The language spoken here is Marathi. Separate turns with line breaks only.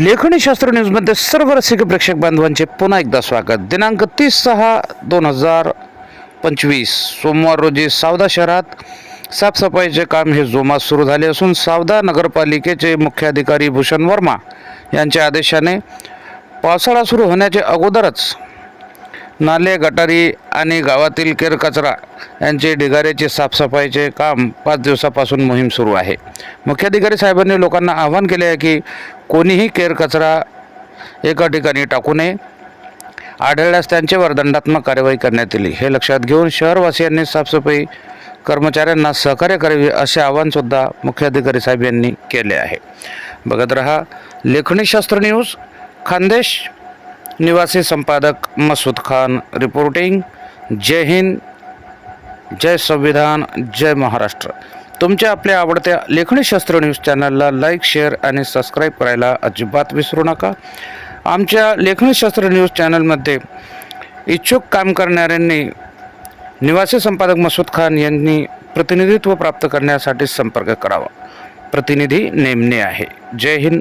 लेखणी शास्त्र न्यूजमध्ये सर्व रसिक प्रेक्षक बांधवांचे पुन्हा एकदा स्वागत. दिनांक तीस सहा दोन हजार पंचवीस. सोमवार रोजी सावदा शहरात साफसफाईचे काम हे जोमात सुरू झाले असून सावदा नगरपालिकेचे मुख्याधिकारी भूषण वर्मा यांच्या आदेशाने पावसाळा सुरू होण्याच्या अगोदरच नाले गटारी आणि गावातील केरकचरा यांचे ढिगाऱ्याचे साफसफाईचे काम पाच दिवसापासून मोहीम सुरू आहे. मुख्याधिकारी साहेबांनी लोकांना आवाहन केले आहे की कोणीही केरकचरा एका ठिकाणी टाकू नये. आढळल्यास त्यांच्यावर दंडात्मक कार्यवाही करण्यात येईल. हे लक्षात घेऊन शहरवासियांनी साफसफाई कर्मचाऱ्यांना सहकार्य करावे असे आवाहनसुद्धा मुख्याधिकारी साहेब यांनी केले आहे. बघत रहा. लेखणीशास्त्र न्यूज खानदेश. निवासी संपादक मसूद खान रिपोर्टिंग जय हिंद. जय संविधान. जय महाराष्ट्र. तुमच्या आपल्या आवडत्या लेखणीशास्त्र न्यूज चॅनलला लाईक शेअर आणि सबस्क्राईब करायला अजिबात विसरू नका. आमच्या लेखणीशास्त्र न्यूज चॅनलमध्ये इच्छुक काम करणाऱ्यांनी निवासी संपादक मसूद खान यांनी प्रतिनिधित्व प्राप्त करण्यासाठी संपर्क करावा. प्रतिनिधी नेमणे आहे. जय हिंद.